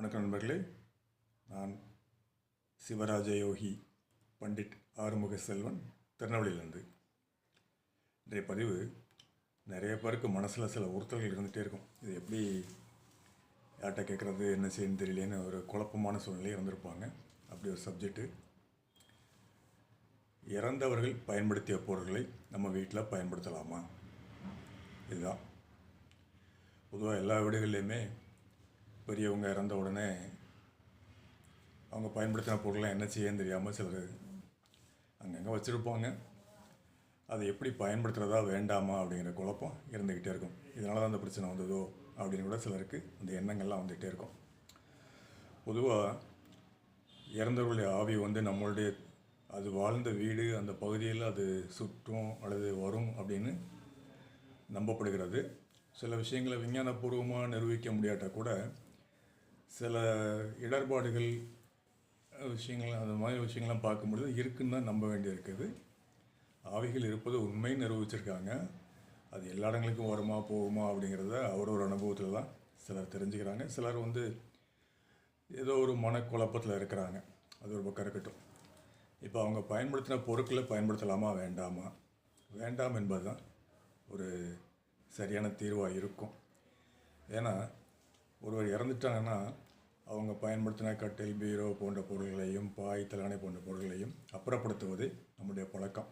வணக்கம் நண்பர்களே. நான் சிவராஜ யோகி பண்டிட் ஆறுமுக செல்வன் திருநெல்வேலியிலேருந்து. இன்றைய பதிவு நிறைய பேருக்கு மனசில் சில உறுத்தல்கள் இருந்துகிட்டே இருக்கும். இது எப்படி யார்கிட்ட கேட்குறது என்ன செய்யணும் தெரியலேன்னு ஒரு குழப்பமான சூழ்நிலையே இருந்திருப்பாங்க. அப்படி ஒரு சப்ஜெக்ட்டு இறந்தவர்கள் பயன்படுத்திய பொருட்களை நம்ம வீட்டில் பயன்படுத்தலாமா? இதுதான். பொதுவாக எல்லா வீடுகள்லேயுமே பெரியவங்க இறந்த உடனே அவங்க பயன்படுத்தின பொருளை என்ன செய்யன்னு தெரியாமல் சிலர் அங்கங்கே வச்சுருப்பாங்க. அதை எப்படி பயன்படுத்துகிறதா வேண்டாமா அப்படிங்கிற குழப்பம் இருந்துக்கிட்டே இருக்கும். இதனால தான் அந்த பிரச்சனை வந்ததோ அப்படின்னு கூட சிலருக்கு அந்த எண்ணங்கள்லாம் வந்துகிட்டே இருக்கும். பொதுவாக இறந்தவர்களுடைய ஆவி வந்து நம்மளுடைய அது வாழ்ந்த வீடு அந்த பகுதியில் அது சுற்றும் அல்லது வரும் அப்படின்னு நம்பப்படுகிறது. சில விஷயங்களை விஞ்ஞானபூர்வமாக நிரூபிக்க முடியாட்டால் கூட சில இடர்பாடுகள் விஷயங்கள் அந்த மாதிரி விஷயங்கள்லாம் பார்க்கும்பொழுது இருக்குன்னு தான் நம்ப வேண்டியிருக்குது. ஆவிகள் இருப்பது உண்மை நிரூபிச்சிருக்காங்க. அது எல்லா இடங்களுக்கும் வருமா போகுமா அப்படிங்கிறத அவரோட அனுபவத்தில் தான் சிலர் தெரிஞ்சுக்கிறாங்க. சிலர் வந்து ஏதோ ஒரு மனக்குழப்பத்தில் இருக்கிறாங்க. அது ஒரு பக்கம் இருக்கட்டும். இப்போ அவங்க பயன்படுத்தின பொருட்களை பயன்படுத்தலாமா வேண்டாமா? வேண்டாம் என்பது தான் ஒரு சரியான தீர்வாக இருக்கும். ஏன்னா ஒருவர் இறந்துட்டாங்கன்னா அவங்க பயன்படுத்தின கட்டில் பீரோ போன்ற பொருள்களையும் பாய் தலானை போன்ற பொருள்களையும் அப்புறப்படுத்துவது நம்முடைய பழக்கம்.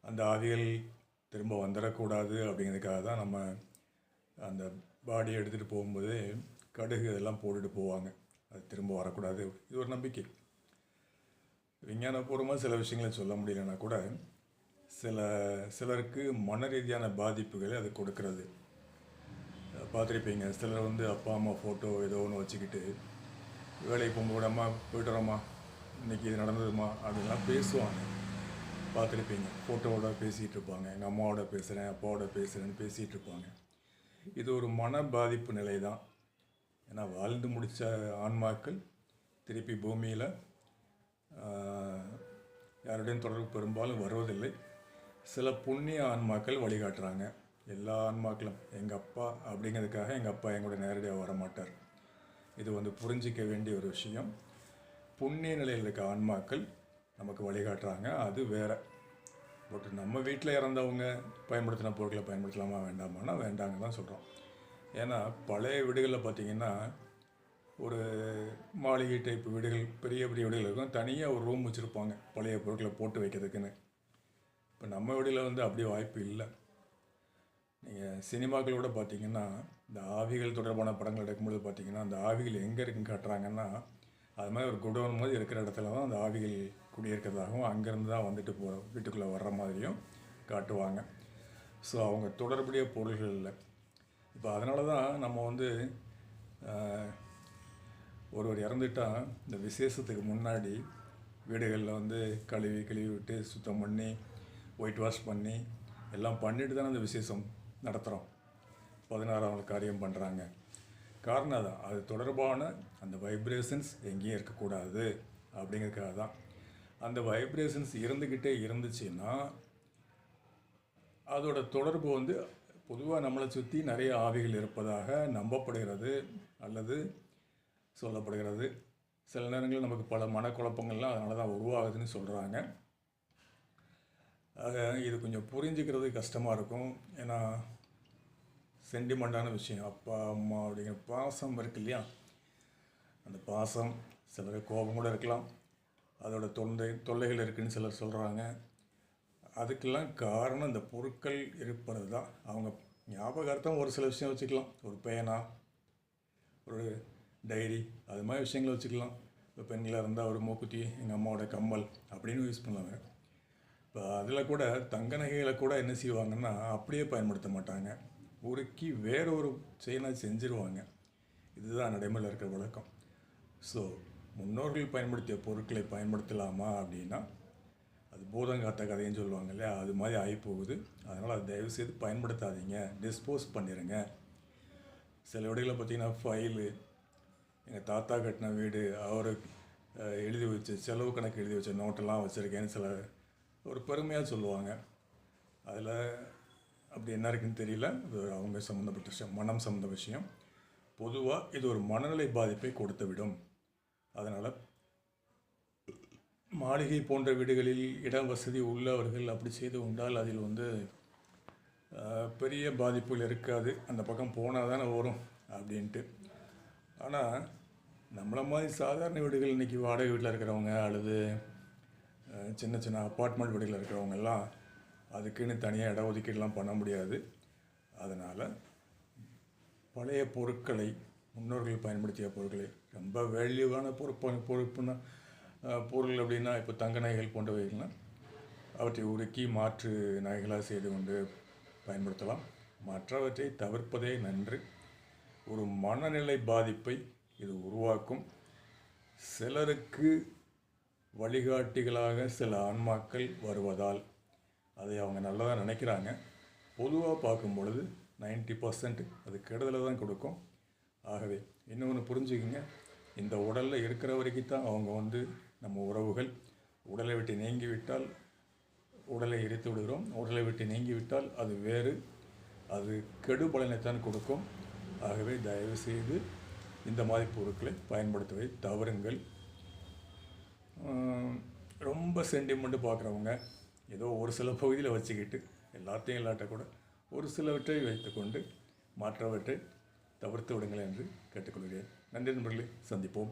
அந்த ஆவிகள் திரும்ப வந்துடக்கூடாது அப்படிங்கிறதுக்காக தான் நம்ம அந்த பாடியை எடுத்துகிட்டு போகும்போது கடுகு இதெல்லாம் போட்டுட்டு போவாங்க. அது திரும்ப வரக்கூடாது. இது ஒரு நம்பிக்கை. விஞ்ஞானபூர்வமாக சில விஷயங்களை சொல்ல முடியலன்னா கூட சில சிலருக்கு மன ரீதியான பாதிப்புகளை அது கொடுக்கறது. பார்த்துருப்பீங்க. சிலர் வந்து அப்பா அம்மா ஃபோட்டோ ஏதோ ஒன்று வச்சுக்கிட்டு வேலைக்கு போகும்போது அம்மா போயிட்டு இன்றைக்கி இன்னைக்கு இது நடந்ததுமா? அப்படின்லாம் பேசுவாங்க. பார்த்துருப்பீங்க. ஃபோட்டோவோட பேசிகிட்டு இருப்பாங்க எங்கள் அம்மாவோட பேசுகிறேன் அப்பாவோட பேசுகிறேன்னு பேசிகிட்டு இருப்பாங்க இது ஒரு மன பாதிப்பு நிலை தான். ஏன்னா வாழ்ந்து முடித்த ஆன்மாக்கள் திருப்பி பூமியில் யாருடையும் தொடர்பு பெரும்பாலும் வருவதில்லை. சில புண்ணிய ஆன்மாக்கள் வழிகாட்டுறாங்க. எல்லா ஆன்மாக்களும் எங்கள் அப்பா அப்படிங்கிறதுக்காக எங்கள் அப்பா எங்கூட நேரடியாக வரமாட்டார். இது வந்து புரிஞ்சிக்க வேண்டிய ஒரு விஷயம். புண்ணிய நிலையில் இருக்க ஆன்மாக்கள் நமக்கு வழிகாட்டுறாங்க. அது வேற. பட் நம்ம வீட்டில் இறந்தவங்க பயன்படுத்தின பொருட்களை பயன்படுத்தலாமா வேண்டாமான்னா வேண்டாங்க தான் சொல்கிறோம் ஏன்னா பழைய வீடுகளில் பார்த்தீங்கன்னா ஒரு மாளிகை டைப் வீடுகள் பெரிய பெரிய வீடுகள் இருக்கும். தனியாக ஒரு ரூம் வச்சுருப்பாங்க பழைய பொருட்களை போட்டு வைக்கிறதுக்குன்னு. இப்போ நம்ம வீடில் வந்து அப்படி வாய்ப்பு இல்லை. நீங்கள் சினிமாக்களோட பார்த்தீங்கன்னா இந்த ஆவிகள் தொடர்பான படங்கள் எடுக்கும்போது பார்த்தீங்கன்னா அந்த ஆவிகள் எங்கே இருக்குன்னு காட்டுறாங்கன்னா அது மாதிரி ஒரு குடோன் மாதிரி இருக்கிற இடத்துல தான் அந்த ஆவிகள் குடியிருக்கிறதாகவும் அங்கேருந்து தான் வந்துட்டு போகிற வீட்டுக்குள்ளே வர்ற மாதிரியும் காட்டுவாங்க. ஸோ அவங்க தொடர்புடைய பொருள்கள் இல்லை. இப்போ அதனால தான் நம்ம வந்து ஒருவர் இறந்துட்டா இந்த விசேஷத்துக்கு முன்னாடி வீடுகளில் வந்து கழுவி கழுவி விட்டு சுத்தம் பண்ணி ஒயிட் வாஷ் பண்ணி எல்லாம் பண்ணிட்டு தானே அந்த விசேஷம். நடத்துகிறோம் பதினாறாம் நாள் காரியம் பண்ணுறாங்க காரணம் அதான். அது தொடர்பான அந்த வைப்ரேஷன்ஸ் எங்கேயும் இருக்கக்கூடாது அப்படிங்கிறதுக்காக தான். அந்த வைப்ரேஷன்ஸ் இருந்துக்கிட்டே இருந்துச்சுன்னா அதோட தொடர்பு வந்து பொதுவாக நம்மளை சுற்றி நிறைய ஆவிகள் இருப்பதாக நம்பப்படுகிறது அல்லது சொல்லப்படுகிறது. சில நேரங்களில் நமக்கு பல மனக்குழப்பங்கள்லாம் அதனால தான் உருவாகுதுன்னு சொல்கிறாங்க ஆக இது கொஞ்சம் புரிஞ்சுக்கிறது கஷ்டமாக இருக்கும். ஏன்னா சென்டிமெண்ட்டான விஷயம். அப்பா அம்மா அப்படிங்கிற பாசம் இருக்கு இல்லையா? அந்த பாசம் சிலர் கோபம் கூட இருக்கலாம். அதோட தொல்லை தொல்லைகள் இருக்குதுன்னு சிலர் சொல்கிறாங்க அதுக்கெல்லாம் காரணம் இந்த பொருட்கள் இருப்பது தான். அவங்க ஞாபகார்த்தம் ஒரு சில விஷயம் வச்சுக்கலாம். ஒரு பேனா ஒரு டைரி அது மாதிரி விஷயங்களை வச்சுக்கலாம். இப்போ பெண்களாக இருந்தால் ஒரு மூக்குத்தி எங்கள் அம்மாவோட கம்மல் அப்படின்னு யூஸ் பண்ணுவாங்க இப்போ அதில் கூட தங்க நகைகளை கூட என்ன செய்வாங்கன்னா அப்படியே பயன்படுத்த மாட்டாங்க. உருக்கி வேற ஒரு செயலை செஞ்சுருவாங்க. இதுதான் நடைமுறையில் இருக்கிற வழக்கம். ஸோ முன்னோர்கள் பயன்படுத்திய பொருட்களை பயன்படுத்தலாமா அப்படின்னா அது பூதங்காத்த கதைன்னு சொல்லுவாங்க இல்லையா? அது மாதிரி ஆகிப்போகுது. அதனால் அதை தயவுசெய்து பயன்படுத்தாதீங்க. டிஸ்போஸ் பண்ணிடுங்க சில இடங்களில் பார்த்தீங்கன்னா ஃபைலு எங்கள் தாத்தா கட்டின வீடு அவர் எழுதி வச்ச செலவு கணக்கு எழுதி வச்ச நோட்டெல்லாம் வச்சுருக்கேன்னு சில ஒரு பெருமையாக சொல்லுவாங்க. அதில் அப்படி என்ன இருக்குன்னு தெரியல. அது அவங்க சம்மந்தப்பட்ட விஷயம் மனம் சம்மந்த விஷயம். பொதுவாக இது ஒரு மனநிலை பாதிப்பை கொடுத்து விடும். அதனால் மாளிகை போன்ற வீடுகளில் இடம் வசதி உள்ளவர்கள் அப்படி செய்து கொண்டால் அதில் வந்து பெரிய பாதிப்புகள் இருக்காது. அந்த பக்கம் போனால் தானே வரும் அப்படின்ட்டு. ஆனால் நம்மளை மாதிரி சாதாரண வீடுகள் இன்றைக்கி வாடகை வீட்டில் இருக்கிறவங்க அல்லது சின்ன சின்ன அப்பார்ட்மெண்ட் வீடுகளில் இருக்கிறவங்க எல்லாம் அதுக்குன்னு தனியாக இட ஒதுக்கீடுலாம் பண்ண முடியாது. அதனால் பழைய பொருட்களை முன்னோர்கள் பயன்படுத்திய பொருட்களை ரொம்ப வேல்யூவான பொறுப்பு பொறுப்புனா பொருள் அப்படின்னா இப்போ தங்க நகைகள் போன்றவைகள்னால் அவற்றை உருக்கி மாற்று நகைகளாக செய்து கொண்டு பயன்படுத்தலாம். மற்றவற்றை தவிர்ப்பதே நன்று. ஒரு மனநிலை பாதிப்பை இது உருவாக்கும். சிலருக்கு வழிகாட்டிகளாக சில ஆன்மாக்கள் வருவதால் அதை அவங்க நல்லதாக நினைக்கிறாங்க. பொதுவாக பார்க்கும் பொழுது நைன்டி பர்சன்ட் அது கெடுதலை தான் கொடுக்கும். ஆகவே இன்னொன்று புரிஞ்சுக்கிங்க. இந்த உடலில் இருக்கிற வரைக்கும் தான் அவங்க வந்து நம்ம உறவுகள் உடலை விட்டு நீங்கிவிட்டால் உடலை எரித்து விடுகிறோம். உடலை விட்டு நீங்கிவிட்டால் அது வேறு. அது கெடு பலனைத்தான் கொடுக்கும். ஆகவே தயவுசெய்து இந்த மாதிரி பொருட்களை பயன்படுத்துவதை தவறுங்கள். ரொம்ப சென்டிமெண்ட்டு பார்க்குறவங்க ஏதோ ஒரு சில பகுதியில் வச்சுக்கிட்டு எல்லாத்தையும் இல்லாட்ட கூட ஒரு சிலவற்றை வைத்துக்கொண்டு மற்றவற்றை தவிர்த்து விடுங்கள் என்று கேட்டுக்கொள்கிறேன். நன்றி நண்பர்களே சந்திப்போம்.